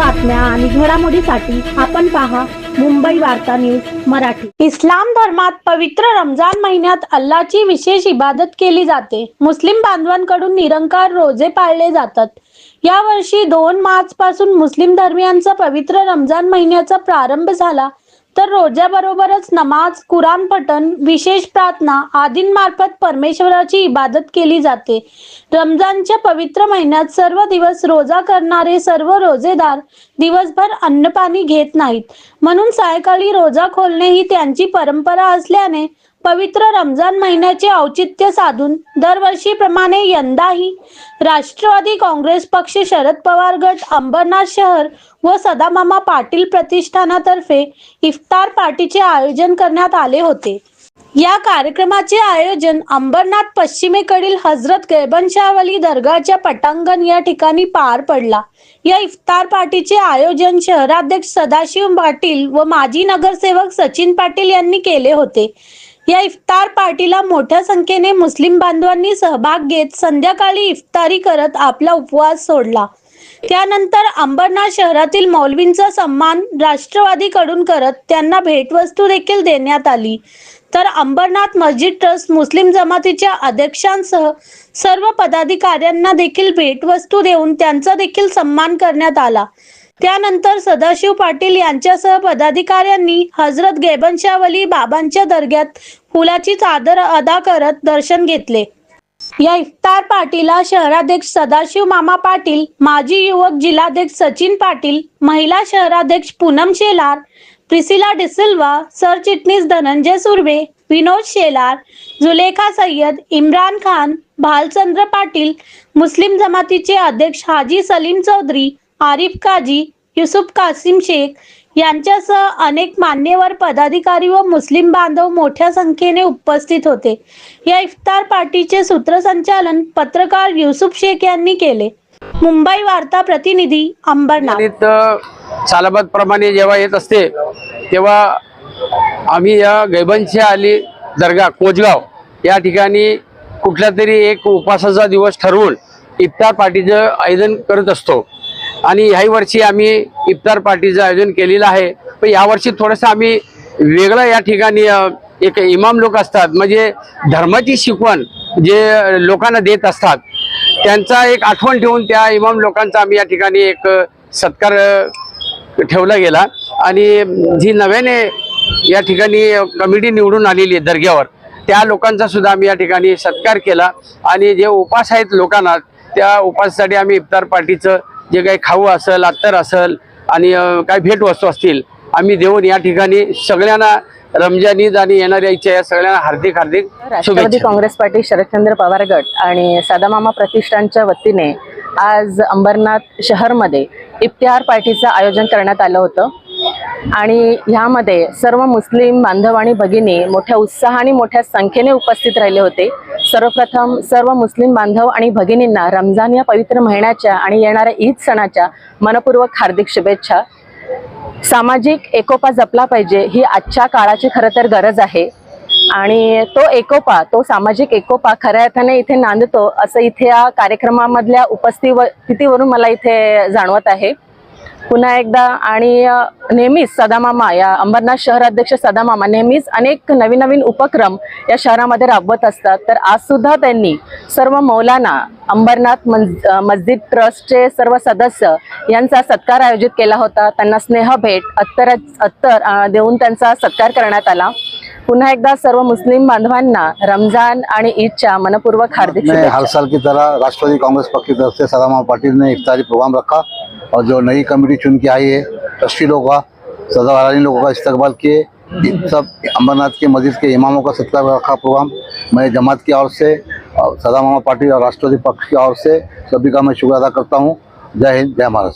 बातम्या आणि घडामोडीसाठी आपण पहा मुंबई वार्ता न्यूज मराठी. इस्लाम धर्मात पवित्र रमजान महिन्यात अल्लाची विशेष इबादत केली जाते. मुस्लिम बांधवांकडून निरंकार रोजे पाळले जातात. यावर्षी दोन मार्च पासून मुस्लिम धर्मियांचा पवित्र रमजान महिन्याचा प्रारंभ झाला. तर रोजाबरोबरच नमाज कुराण पठण विशेष प्रार्थना आदींमार्फत परमेश्वराची इबादत केली जाते. रमजानच्या पवित्र महिन्यात सर्व दिवस रोजा करणारे सर्व रोजेदार दिवसभर अन्नपाणी घेत नाहीत. म्हणून सायंकाळी रोजा खोलणे ही त्यांची परंपरा असल्याने पवित्र रमजान महिन्याचे औचित्य साधून दरवर्षीप्रमाणे यंदाही राष्ट्रवादी काँग्रेस पक्ष शरद पवार गट अंबरनाथ शहर व सदामामा पाटील प्रतिष्ठानातर्फे इफ्तार पार्टीचे आयोजन करण्यात आले होते. या कार्यक्रमाचे आयोजन अंबरनाथ पश्चिमेकडील हजरत गैबनशाहवली दर्गाच्या पटांगण या ठिकाणी पार पडला. या इफ्तार पार्टीचे आयोजन शहराध्यक्ष सदाशिव पाटील व माजी नगरसेवक सचिन पाटील यांनी केले होते. या इफ्तार पार्टीला मोठ्या संख्येने मुस्लिम बांधवांनी सहभाग घेत संध्याकाळी इफ्तारी करत आपला उपवास सोडला. त्यानंतर अंबरनाथ शहरातील मौलवींचा सन्मान राष्ट्रवादीकडून करत त्यांना भेटवस्तू देखील देण्यात आली. तर अंबरनाथ मस्जिद ट्रस्ट मुस्लिम जमातीच्या अध्यक्षांसह सर्व पदाधिकाऱ्यांना देखील भेटवस्तू देऊन त्यांचा देखील सन्मान करण्यात आला. त्यानंतर सदाशिव पाटील यांच्यासह पदाधिकाऱ्यांनी हजरत गेबनशाह वली बाबांच्या दर्ग्यात फुलाची चादर अदा करत दर्शन घेतले. या इफ्तार पार्टीला शहराध्यक्ष सदाशिव मामा पाटील माजी युवक जिल्हाध्यक्ष सचिन पाटील महिला शहराध्यक्ष पूनम शेलार प्रिसिला डिसिल्वा सरचिटणीस धनंजय सुर्वे विनोद शेलार जुलेखा सय्यद इम्रान खान भालचंद्र पाटील मुस्लिम जमातीचे अध्यक्ष हाजी सलीम चौधरी आरिफ काजी युसुफ कासिम शेख यांच्यासह अनेक मान्यवर पदाधिकारी व मुस्लिम बांधव मोठ्या संख्येने उपस्थित होते. या इफ्तार पार्टीचे सूत्रसंचालन पत्रकार युसुफ शेख यांनी केले. मुंबई वार्ता प्रतिनिधी अंबरनाथ गणित सालाबाद प्रमाणे जेव्हा येत असते तेव्हा आम्ही या गैबनशा आली दर्गा कोचगाव या ठिकाणी कुठला तरी एक उपवासाचा दिवस ठरवून इफ्तार पार्टीचं आयोजन करत असतो. आणि ह्याही वर्षी आम्ही इफ्तार पार्टीचं आयोजन केलेलं आहे. पण यावर्षी थोडंसं आम्ही वेगळं या ठिकाणी एक इमाम लोक असतात. म्हणजे धर्माची शिकवण जे लोकांना देत असतात त्यांचा एक आठवण ठेवून त्या इमाम लोकांचा आम्ही या ठिकाणी एक सत्कार ठेवला गेला. आणि जी नव्याने या ठिकाणी कमिटी निवडून आलेली आहे दर्ग्यावर त्या लोकांचा सुद्धा आम्ही या ठिकाणी सत्कार केला. आणि जे उपास आहेत लोकांना त्या उपासासाठी आम्ही इफ्तार पार्टीचं जे काही खाऊ असेल अत्तर असेल आणि काही भेटवस्तू असतील आम्ही देऊन या ठिकाणी सगळ्यांना रमजान ईद आणि येणाऱ्या इच्छा या सगळ्यांना हार्दिक हार्दिक राष्ट्रवादी काँग्रेस पार्टी शरदचंद्र पवार गट आणि सदामामा प्रतिष्ठानच्या वतीने आज अंबरनाथ शहरमध्ये इफ्तिहार पार्टीचं आयोजन करण्यात आलं होतं. आणि ह्यामध्ये सर्व मुस्लिम बांधव आणि भगिनी मोठ्या उत्साहाने मोठ्या संख्येने उपस्थित राहिले होते. सर्वप्रथम सर्व मुस्लिम बांधव आणि भगिनींना रमजान या पवित्र महिन्याच्या आणि येणाऱ्या ईद सणाच्या मनपूर्वक हार्दिक शुभेच्छा. सामाजिक एकोपा जपला पाहिजे ही आजच्या काळाची खरं तर गरज आहे. आणि तो एकोपा तो सामाजिक एकोपा खऱ्या अर्थाने इथे नांदतो असं इथे या कार्यक्रमामधल्या उपस्थितीवरून मला इथे जाणवत आहे. पुन्हा एकदा आणि नेहमीच सदामामा या अंबरनाथ शहराध्यक्ष सदामामा नेहमीच अनेक नवीन नवीन उपक्रम या शहरामध्ये राबवत असतात. तर आज सुद्धा त्यांनी सर्व मौलाना अंबरनाथ मस्जिद ट्रस्टचे सर्व सदस्य यांचा सत्कार आयोजित केला होता. त्यांना स्नेह भेट अत्तर अत्तर देऊन त्यांचा सत्कार करण्यात आला. पुन्हा एकदा सर्व मुस्लिम बांधवांना रमजान आणि ईदच्या मनपूर्वक हार्दिक हर साल की तरह राष्ट्रवादी कांग्रेस पक्ष की तरफ से सदामा पाटिल ने इफ्तारी प्रोग्राम रखा. और जो नई कमेटी चुन के आई है, ट्रस्टी लोग का सदावारानी लोगों का इस्तेबाल किए, इन सब अमरनाथ के मस्जिद के इमामों का सत्कार रखा प्रोग्राम, मैं जमात की ओर से और सदा मामा पार्टी और राष्ट्रवादी पक्ष की ओर से सभी का मैं शुक्र अदा करता हूँ। जय हिंद, जय महाराष्ट्र